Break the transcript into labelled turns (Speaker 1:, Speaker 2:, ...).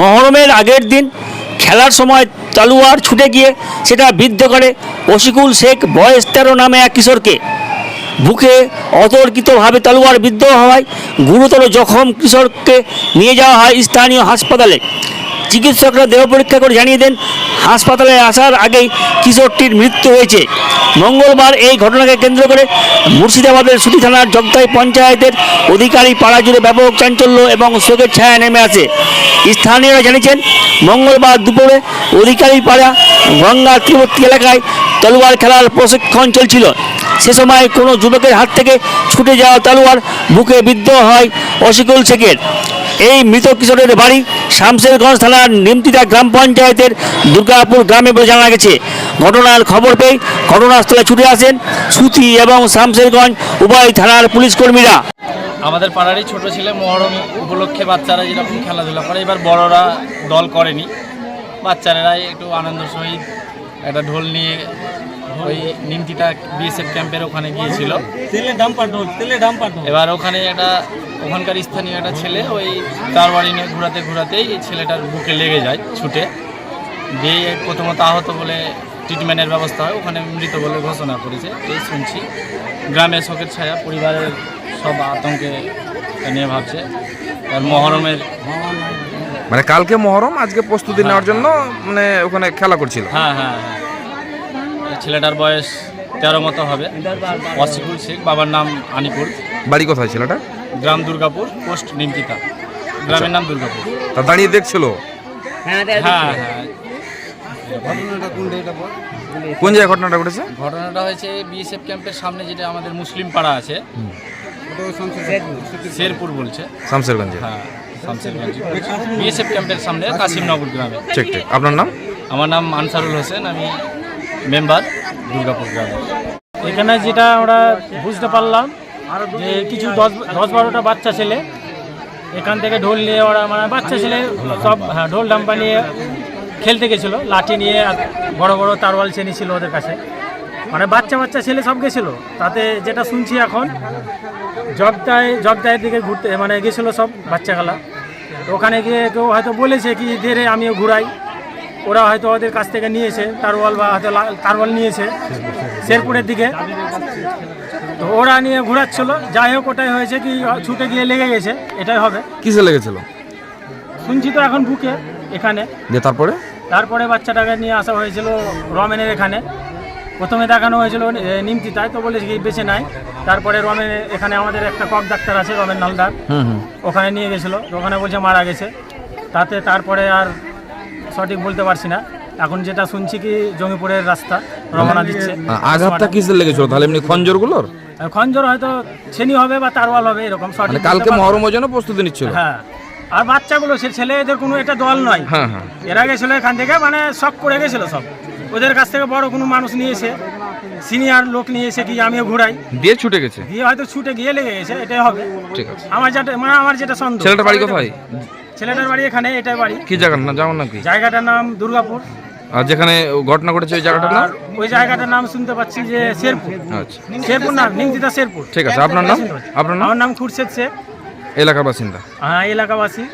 Speaker 1: মহরমের আগের দিন খেলার সময় তালুয়ার ছুটে গিয়ে সেটা বিদ্ধ করে। অশিকুল শেখ, বয়স তেরো নামে এক কিশোরকে বুকে অতর্কিতভাবে তালুয়ার বিদ্ধ হওয়ায় গুরুতর জখম কিশোরকে নিয়ে যাওয়া হয় স্থানীয় হাসপাতালে। চিকিৎসকরা দেহ পরীক্ষা করে জানিয়ে দেন হাসপাতালে আসার আগেই কিশোরটির মৃত্যু হয়েছে। মঙ্গলবার এই ঘটনাকে কেন্দ্র করে মুর্শিদাবাদের সুতি থানার জগতাই পঞ্চায়েতের অধিকারী পাড়া জুড়ে ব্যাপক চাঞ্চল্য এবং শোকের ছায়া নেমে আসে। স্থানীয়রা জানিয়েছেন, মঙ্গলবার দুপুরে অধিকারী পাড়া গঙ্গা তীরবর্তী এলাকায় তলোয়ার খেলার প্রশিক্ষণ চলছিল। সে সময় কোনো যুবকের হাত থেকে ছুটে যাওয়া তলোয়ার বুকে বিদ্ধ হয় অশিকুল শেখের। এই মৃত কিশোরের বাড়ি শামশেরগঞ্জ থানার নিমতিদা গ্রাম পঞ্চায়েতের দুর্গাপুর গ্রামে বলে জানা গেছে। ঘটনার খবর পেয়ে ঘটনাস্থলে ছুটে আসেন সুতি এবং শামশেরগঞ্জ উভয় থানার পুলিশ কর্মীরা।
Speaker 2: আমাদের পাড়ারই ছোট ছেলে মহরম উপলক্ষে বাচ্চারা যেরকম খেলাধুলা করে এবার বড়রা দল করেনি। বাচ্চারাই একটু আনন্দ সহিত একটা ঢোল নিয়ে ওই নিমতিটা বিএসএফ ক্যাম্পের ওখানে গিয়েছিল। এবার ওখানে একটা ওখানকার স্থানীয় একটা ছেলে ওই তার বাড়ি নিয়ে ঘোরাতে ঘোরাতেই এই ছেলেটার বুকে লেগে যায় ছুটে। দিয়ে প্রথমত আহত বলে ট্রিটমেন্টের ব্যবস্থা হয় ওখানে মৃত বলে ঘোষণা করেছে। এই শুনছি গ্রামে শোকের ছায়া পরিবারের সব আতঙ্কে নিয়ে ভাবছে। আর মহরমের
Speaker 3: মানে কালকে মহরম আজকে প্রস্তুতি নেওয়ার জন্য মানে ওখানে খেলা করছিল?
Speaker 2: হ্যাঁ হ্যাঁ হ্যাঁ। ছেলেটার বয়স তেরো মতো হবে। ওয়াসিকুল শেখ বাবার নাম আনিপুর
Speaker 3: বাড়ি কোথায় ছেলেটা
Speaker 2: গ্রাম দুর্গাপুর পোস্ট নিমতিতা গ্রামের নাম দুর্গাপুর।
Speaker 3: তা দাঁড়িয়ে দেখছিল?
Speaker 2: হ্যাঁ হ্যাঁ
Speaker 3: কোন জায়গায় ঘটনাটা ঘটেছে?
Speaker 2: ঘটনাটা হয়েছে বিএসএফ ক্যাম্পের সামনে যেটা আমাদের মুসলিম পাড়া আছে। শেরপুর বলছে।
Speaker 3: শামসেরগঞ্জে।
Speaker 2: হ্যাঁ শামসেরগঞ্জ। বিএসএফ ক্যাম্পের সামনে কাশিমনগর গ্রামে।
Speaker 3: ঠিক ঠিক। আপনার নাম?
Speaker 2: আমার নাম আনসারুল হোসেন। আমি মেম্বার দুর্গাপুর গ্রামে।
Speaker 4: এখানে যেটা আমরা বুঝতে পারলাম যে কিছু দশ দশ বারোটা বাচ্চা ছেলে, এখান থেকে ঢোল নিয়ে ওরা মানে বাচ্চা ছেলে সব হ্যাঁ ঢোল ডাম্পা নিয়ে খেলতে গেছিল, লাঠি নিয়ে বড় বড় তারওয়াল চেনি ছিল ওদের কাছে। মানে বাচ্চা বাচ্চা ছেলে সব গেছিল। তাতে যেটা শুনছি এখন জগদায় জগদায়ের দিকে ঘুরতে মানে গেছিল সব বাচ্চাগুলা ওখানে গিয়ে কেউ হয়তো বলেছে কি, দে রে, আমিও ঘুরাই। ওরা হয়তো ওদের কাছ থেকে নিয়েছে, তারওয়াল বা হয়তো তারওয়াল নিয়েছে, শেরপুরের দিকে। তো ওরা নিয়ে ঘোরাচ্ছিল। যাই হোক ওটাই হয়েছে কি ছুটে গিয়ে লেগে গেছে। এটাই হবে।
Speaker 3: কিসে লেগেছিল?
Speaker 4: শুনছি তো এখন বুকে এখানে।
Speaker 3: যে তারপরে?
Speaker 4: তারপরে বাচ্চাটাকে নিয়ে আসা হয়েছিল রমেনের এখানে। প্রথমে দেখানো হয়েছিল নিমতি তাই তো বলেছে কি বেঁচে নাই। তারপরে রমেন এখানে আমাদের একটা কক ডাক্তার আছে রমেন নালদার ওখানে নিয়ে গেছিল। তো ওখানে বলছে মারা গেছে। তাতে তারপরে আর সঠিক বলতে পারছি না। এখন যেটা শুনছি কি জমিপুরের রাস্তা রওনা দিচ্ছে।
Speaker 3: আ- আঘাতটা কিসে লেগেছিল? তাহলে এমনি খঞ্জরগুলোর?
Speaker 4: খঞ্জর হয়তো ছেনি হবে বা তারওয়াল হবে এরকম
Speaker 3: মানে কালকে। মহরমের জন্য প্রস্তুতি নিচ্ছিল।
Speaker 4: হ্যাঁ। আর বাচ্চাগুলো সে ছেলে এদের কোনো এটা দল নয়।
Speaker 3: হ্যাঁ হ্যাঁ।
Speaker 4: এরা গেছিল এখান থেকে মানে শখ করে গেছিল সব। ওদের কাছ থেকে বড় কোনো মানুষ নিয়েছে সিনিয়র লোক নিয়েছে কি আমিও ঘুরাই।
Speaker 3: দিয়ে ছুটে গেছে?
Speaker 4: দিয়ে হয়তো ছুটে গিয়ে লেগে গেছে এটাই হবে।
Speaker 3: ঠিক আছে।
Speaker 4: আমার যেটা মানে আমার যেটা সন্দেহ।
Speaker 3: ছেলেটার বাড়ি কোথায়?
Speaker 4: ছেলেটার বাড়ি এখানে এটাই বাড়ি।
Speaker 3: কি জায়গার না যেমন নাকি
Speaker 4: জায়গাটার নাম দুর্গাপুর।
Speaker 3: আর যেখানে ঘটনা ঘটেছে ওই জায়গাটার নাম?
Speaker 4: আর ওই জায়গাটার নাম শুনতে পাচ্ছি যে শেরপুর।
Speaker 3: আচ্ছা।
Speaker 4: শেরপুর না নিমজিদা শেরপুর।
Speaker 3: ঠিক আছে আপনার নাম? আপনার নাম
Speaker 4: আমার নাম খুরশেদ শেখ।
Speaker 3: এলাকাবাসিন্দা
Speaker 4: হ্যাঁ এলাকাবাসী।